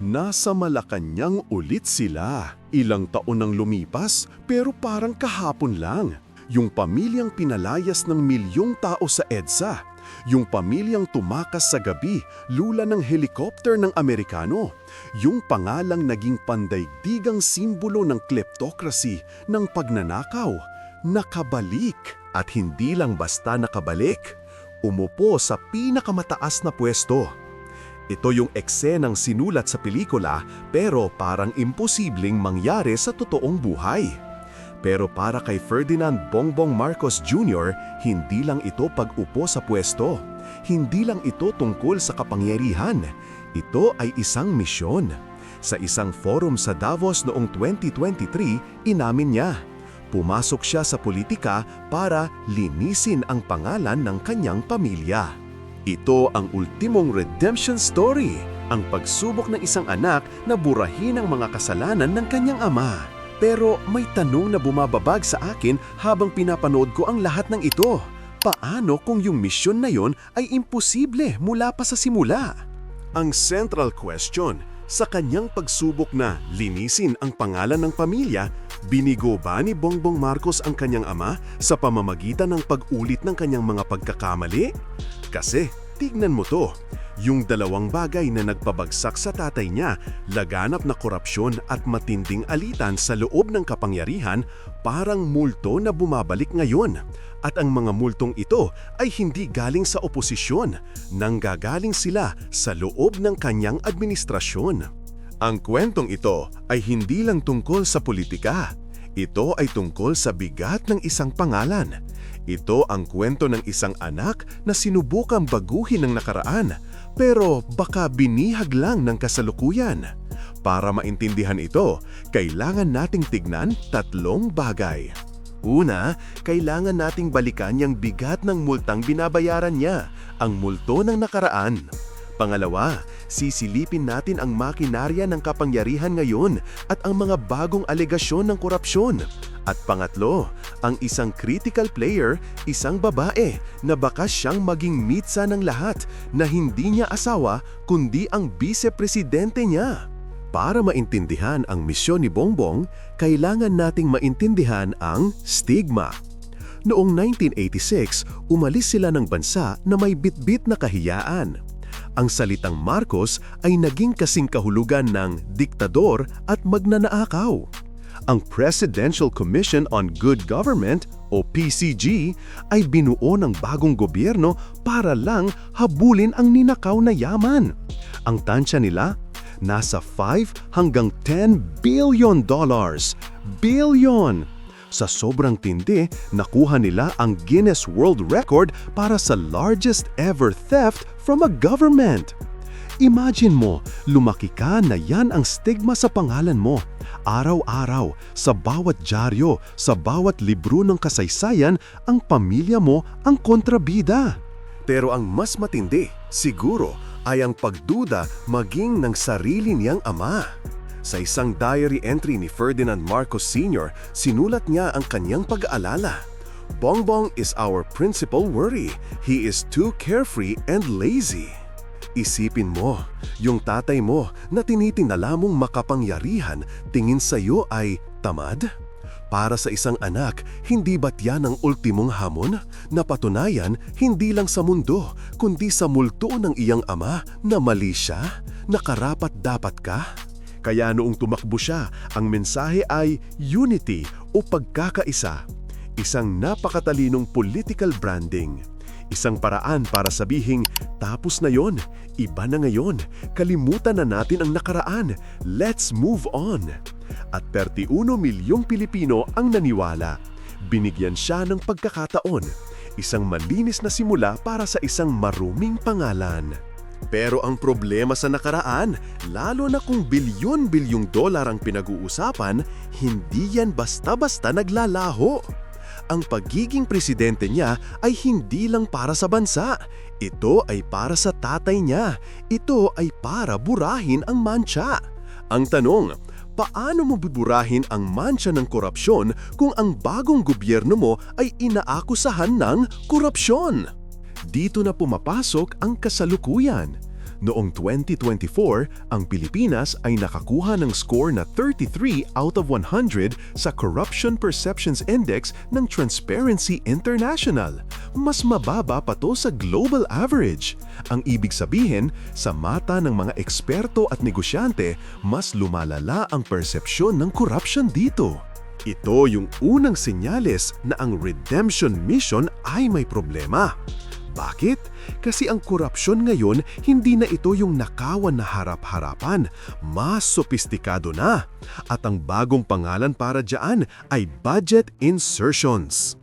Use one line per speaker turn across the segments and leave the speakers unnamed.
Nasa Malacanang ulit sila. Ilang taon nang lumipas pero parang kahapon lang. Yung pamilyang pinalayas ng milyong tao sa EDSA. Yung pamilyang tumakas sa gabi, lula ng helikopter ng Amerikano. Yung pangalang naging pandaigdigang simbolo ng kleptocracy, ng pagnanakaw. Nakabalik. At hindi lang basta nakabalik. Umupo sa pinakamataas na pwesto. Ito yung eksenang sinulat sa pelikula pero parang imposibleng mangyari sa totoong buhay. Pero para kay Ferdinand Bongbong Marcos Jr., hindi lang ito pag-upo sa pwesto. Hindi lang ito tungkol sa kapangyarihan. Ito ay isang misyon. Sa isang forum sa Davos noong 2023, inamin niya. Pumasok siya sa politika para linisin ang pangalan ng kanyang pamilya. Ito ang ultimong redemption story, ang pagsubok ng isang anak na burahin ang mga kasalanan ng kanyang ama. Pero may tanong na bumababag sa akin habang pinapanood ko ang lahat ng ito. Paano kung yung misyon na yon ay imposible mula pa sa simula? Ang central question sa kanyang pagsubok na linisin ang pangalan ng pamilya, binigo ba ni Bongbong Marcos ang kanyang ama sa pamamagitan ng pag-ulit ng kanyang mga pagkakamali? Kasi, tignan mo to, yung dalawang bagay na nagpabagsak sa tatay niya, laganap na korupsyon at matinding alitan sa loob ng kapangyarihan, parang multo na bumabalik ngayon. At ang mga multong ito ay hindi galing sa oposisyon, nanggagaling sila sa loob ng kanyang administrasyon. Ang kwentong ito ay hindi lang tungkol sa politika. Ito ay tungkol sa bigat ng isang pangalan. Ito ang kwento ng isang anak na sinubukang baguhin ng nakaraan, pero baka binihag lang ng kasalukuyan. Para maintindihan ito, kailangan nating tignan tatlong bagay. Una, kailangan nating balikan yung bigat ng multang binabayaran niya, ang multo ng nakaraan. Pangalawa, sisilipin natin ang makinarya ng kapangyarihan ngayon at ang mga bagong alegasyon ng korupsyon. At pangatlo, ang isang critical player, isang babae na bakas siyang maging mitsa ng lahat na hindi niya asawa kundi ang vice-presidente niya. Para maintindihan ang misyon ni Bongbong, kailangan nating maintindihan ang stigma. Noong 1986, umalis sila ng bansa na may bitbit na kahiyaan. Ang salitang Marcos ay naging kasing kahulugan ng diktador at magnanakaw. Ang Presidential Commission on Good Government o PCG ay binuo ng bagong gobyerno para lang habulin ang ninakaw na yaman. Ang tansya nila, nasa 5 hanggang 10 billion dollars. Billion! Sa sobrang tindi, nakuha nila ang Guinness World Record para sa largest ever theft from a government. Imagine mo, lumaki ka na yan ang stigma sa pangalan mo. Araw-araw, sa bawat dyaryo, sa bawat libro ng kasaysayan, ang pamilya mo ang kontrabida. Pero ang mas matindi, siguro, ay ang pagduda maging ng sarili niyang ama. Sa isang diary entry ni Ferdinand Marcos Sr., sinulat niya ang kanyang pag-aalala. Bongbong is our principal worry. He is too carefree and lazy. Isipin mo, yung tatay mo na tinitingala mong makapangyarihan tingin sa iyo ay tamad? Para sa isang anak, hindi ba't yan ang ultimong hamon? Napatunayan, hindi lang sa mundo, kundi sa multo ng iyang ama na mali siya, nakarapat dapat ka? Kaya noong tumakbo siya, ang mensahe ay unity o pagkakaisa. Isang napakatalinong political branding. Isang paraan para sabihing, tapos na yon, iba na ngayon, kalimutan na natin ang nakaraan, let's move on. At 31 milyong Pilipino ang naniwala. Binigyan siya ng pagkakataon, isang malinis na simula para sa isang maruming pangalan. Pero ang problema sa nakaraan, lalo na kung bilyon-bilyong dolar ang pinag-uusapan, hindi yan basta-basta naglalaho. Ang pagiging presidente niya ay hindi lang para sa bansa. Ito ay para sa tatay niya. Ito ay para burahin ang mancha. Ang tanong, paano mo buburahin ang mancha ng korupsyon kung ang bagong gobyerno mo ay inaakusahan ng korupsyon? Dito na pumapasok ang kasalukuyan. Noong 2024, ang Pilipinas ay nakakuha ng score na 33 out of 100 sa Corruption Perceptions Index ng Transparency International. Mas mababa pa to sa global average. Ang ibig sabihin, sa mata ng mga eksperto at negosyante, mas lumalala ang persepsyon ng corruption dito. Ito yung unang senyales na ang redemption mission ay may problema. Bakit? Kasi ang korupsyon ngayon, hindi na ito yung nakawan na harap-harapan. Mas sopistikado na. At ang bagong pangalan para dyan ay budget insertions.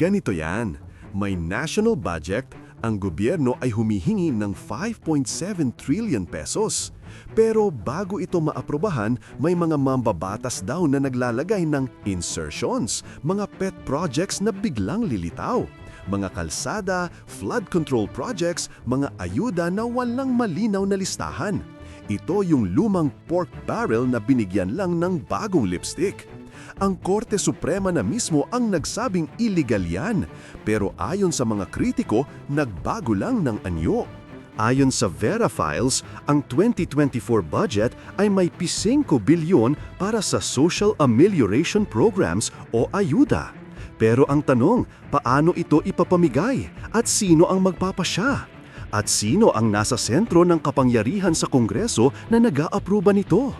Ganito yan. May national budget, ang gobyerno ay humihingi ng 5.7 trillion pesos. Pero bago ito maaprobahan, may mga mambabatas daw na naglalagay ng insertions, mga pet projects na biglang lilitaw. Mga kalsada, flood control projects, mga ayuda na walang malinaw na listahan. Ito yung lumang pork barrel na binigyan lang ng bagong lipstick. Ang Korte Suprema na mismo ang nagsabing illegal yan. Pero ayon sa mga kritiko, nagbago lang ng anyo. Ayon sa Vera Files, ang 2024 budget ay may 5 bilyon para sa Social Amelioration Programs o ayuda. Pero ang tanong, paano ito ipapamigay at sino ang magpapasya? At sino ang nasa sentro ng kapangyarihan sa Kongreso na nag-aaproba nito?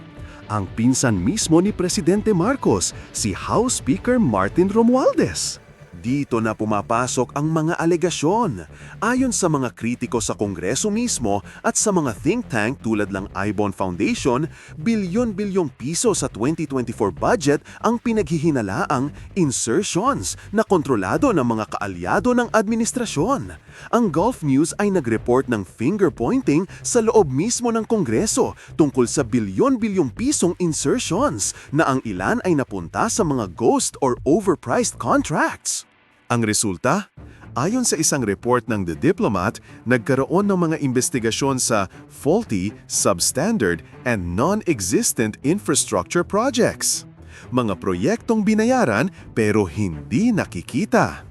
Ang pinsan mismo ni Presidente Marcos, si House Speaker Martin Romualdez. Dito na pumapasok ang mga alegasyon. Ayon sa mga kritiko sa Kongreso mismo at sa mga think tank tulad ng Ibon Foundation, bilyon-bilyong piso sa 2024 budget ang pinaghihinalaang insertions na kontrolado ng mga kaalyado ng administrasyon. Ang Gulf News ay nag-report ng finger-pointing sa loob mismo ng Kongreso tungkol sa bilyon-bilyong pisong insertions na ang ilan ay napunta sa mga ghost or overpriced contracts. Ang resulta? Ayon sa isang report ng The Diplomat, nagkaroon ng mga investigasyon sa faulty, substandard, and non-existent infrastructure projects. Mga proyektong binayaran pero hindi nakikita.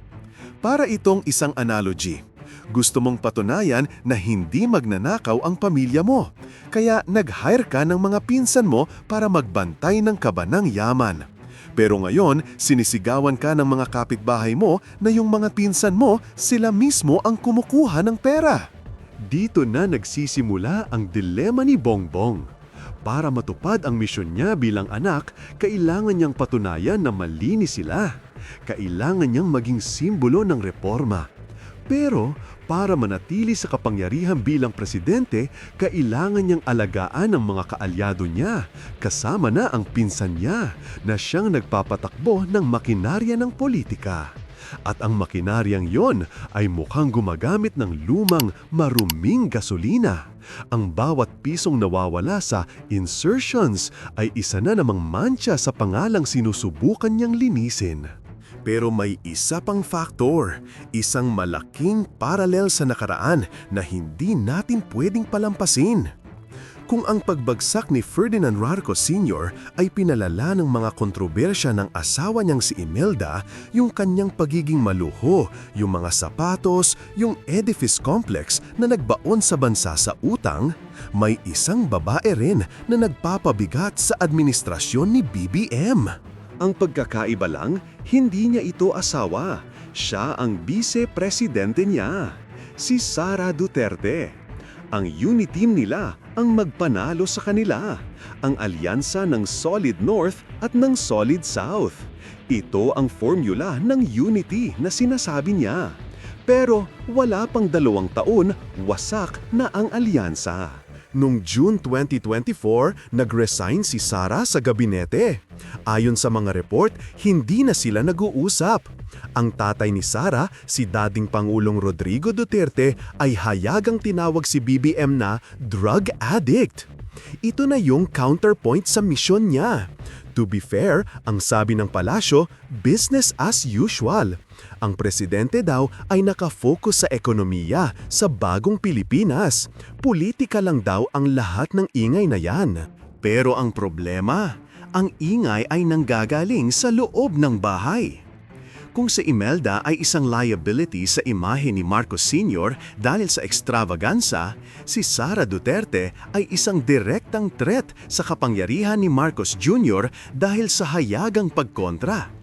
Para itong isang analogy. Gusto mong patunayan na hindi magnanakaw ang pamilya mo. Kaya nag-hire ka ng mga pinsan mo para magbantay ng kabanang yaman. Pero ngayon, sinisigawan ka ng mga kapitbahay mo na yung mga pinsan mo, sila mismo ang kumukuha ng pera. Dito na nagsisimula ang dilema ni Bongbong. Para matupad ang misyon niya bilang anak, kailangan niyang patunayan na malinis sila. Kailangan niyang maging simbolo ng reforma. Pero para manatili sa kapangyarihan bilang presidente, kailangan niyang alagaan ang mga kaalyado niya, kasama na ang pinsan niya na siyang nagpapatakbo ng makinarya ng politika. At ang makinaryang yon ay mukhang gumagamit ng lumang maruming gasolina. Ang bawat pisong nawawala sa insertions ay isa na namang mancha sa pangalang sinusubukan niyang linisin. Pero may isa pang factor, isang malaking paralel sa nakaraan na hindi natin pwedeng palampasin. Kung ang pagbagsak ni Ferdinand Marcos Sr. ay pinalala ng mga kontrobersya ng asawa niyang si Imelda, yung kanyang pagiging maluho, yung mga sapatos, yung edifice complex na nagbaon sa bansa sa utang, may isang babae rin na nagpapabigat sa administrasyon ni BBM. Ang pagkakaiba lang, hindi niya ito asawa. Siya ang vice-presidente niya, si Sara Duterte. Ang unity team nila ang magpanalo sa kanila, ang alyansa ng Solid North at ng Solid South. Ito ang formula ng unity na sinasabi niya. Pero wala pang dalawang taon, wasak na ang alyansa. Noong June 2024, nag-resign si Sara sa gabinete. Ayon sa mga report, hindi na sila nag-uusap. Ang tatay ni Sara, si dating Pangulong Rodrigo Duterte, ay hayagang tinawag si BBM na drug addict. Ito na yung counterpoint sa misyon niya. To be fair, ang sabi ng palasyo, business as usual. Ang presidente daw ay nakafocus sa ekonomiya sa bagong Pilipinas. Politika lang daw ang lahat ng ingay na yan. Pero ang problema, ang ingay ay nanggagaling sa loob ng bahay. Kung si Imelda ay isang liability sa imahe ni Marcos Sr. dahil sa extravaganza, si Sara Duterte ay isang direktang threat sa kapangyarihan ni Marcos Jr. dahil sa hayagang pagkontra.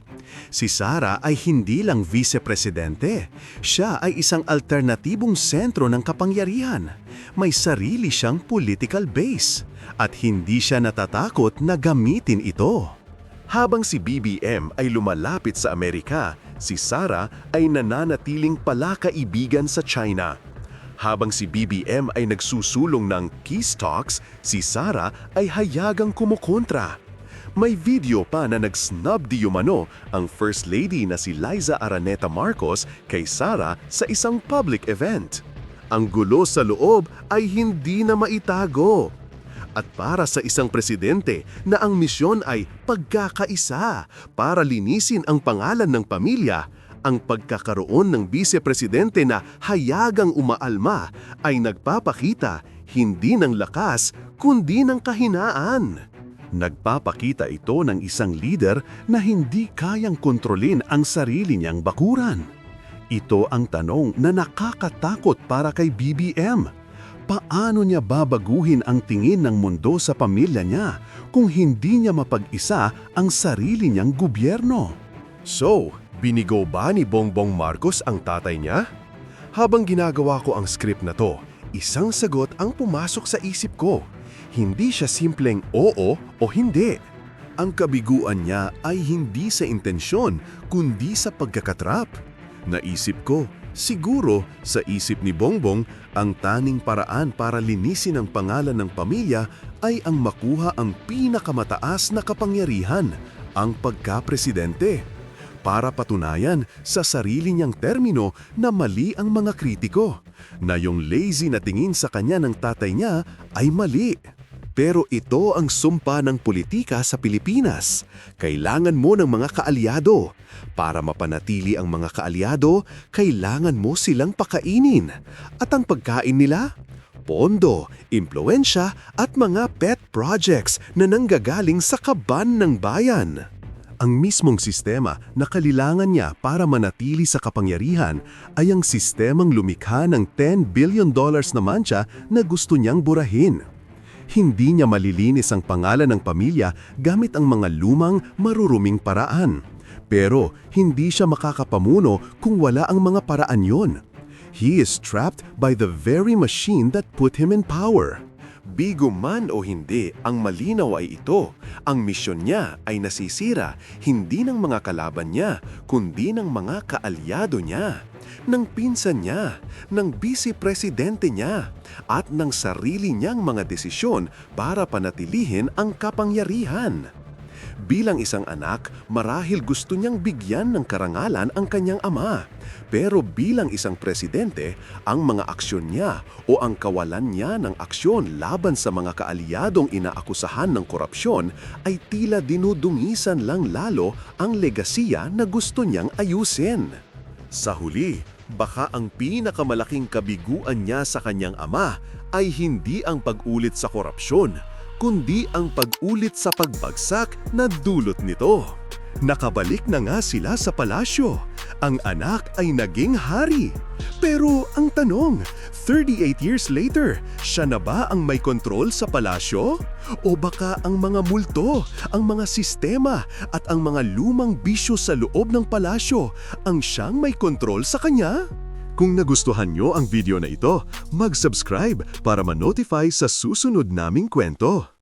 Si Sara ay hindi lang vice-presidente. Siya ay isang alternatibong sentro ng kapangyarihan. May sarili siyang political base at hindi siya natatakot na gamitin ito. Habang si BBM ay lumalapit sa Amerika, si Sara ay nananatiling palakaibigan sa China. Habang si BBM ay nagsusulong ng peace talks, si Sara ay hayagang kumukontra. May video pa na nag-snub di umano ang First Lady na si Liza Araneta Marcos kay Sara sa isang public event. Ang gulo sa loob ay hindi na maitago. At para sa isang presidente na ang misyon ay pagkakaisa para linisin ang pangalan ng pamilya, ang pagkakaroon ng vice-presidente na hayagang umaalma ay nagpapakita hindi ng lakas kundi ng kahinaan. Nagpapakita ito ng isang leader na hindi kayang kontrolin ang sarili niyang bakuran. Ito ang tanong na nakakatakot para kay BBM. Paano niya babaguhin ang tingin ng mundo sa pamilya niya kung hindi niya mapag-isa ang sarili niyang gobyerno? So, binigo ba ni Bongbong Marcos ang tatay niya? Habang ginagawa ko ang script na to, isang sagot ang pumasok sa isip ko. Hindi siya simpleng oo o hindi. Ang kabiguan niya ay hindi sa intensyon, kundi sa pagkakatrap. Naisip ko, siguro sa isip ni Bongbong, ang taning paraan para linisin ang pangalan ng pamilya ay ang makuha ang pinakamataas na kapangyarihan, ang pagka-presidente. Para patunayan sa sarili niyang termino na mali ang mga kritiko, na yung lazy na tingin sa kanya ng tatay niya ay mali. Pero ito ang sumpa ng politika sa Pilipinas. Kailangan mo ng mga kaalyado. Para mapanatili ang mga kaalyado, kailangan mo silang pakainin. At ang pagkain nila? Pondo, impluensya at mga pet projects na nanggagaling sa kaban ng bayan. Ang mismong sistema na kailangan niya para manatili sa kapangyarihan ay ang sistemang lumikha ng 10 billion dollars na mancha na gusto niyang burahin. Hindi niya malilinis ang pangalan ng pamilya gamit ang mga lumang maruruming paraan. Pero hindi siya makakapamuno kung wala ang mga paraan yon. He is trapped by the very machine that put him in power. Bigo man o hindi, ang malinaw ay ito. Ang misyon niya ay nasisira hindi ng mga kalaban niya, kundi ng mga kaalyado niya, ng pinsan niya, ng vice-presidente niya, at ng sarili niyang mga desisyon para panatilihin ang kapangyarihan. Bilang isang anak, marahil gusto niyang bigyan ng karangalan ang kanyang ama. Pero bilang isang presidente, ang mga aksyon niya o ang kawalan niya ng aksyon laban sa mga kaalyadong inaakusahan ng korupsyon ay tila dinudungisan lang lalo ang legasiya na gusto niyang ayusin. Sa huli, baka ang pinakamalaking kabiguan niya sa kanyang ama ay hindi ang pag-ulit sa korupsyon, kundi ang pag-ulit sa pagbagsak na dulot nito. Nakabalik na nga sila sa palasyo. Ang anak ay naging hari. Pero ang tanong, 38 years later, siya na ba ang may kontrol sa palasyo? O baka ang mga multo, ang mga sistema at ang mga lumang bisyo sa loob ng palasyo ang siyang may kontrol sa kanya? Kung nagustuhan nyo ang video na ito, mag-subscribe para ma-notify sa susunod naming kwento.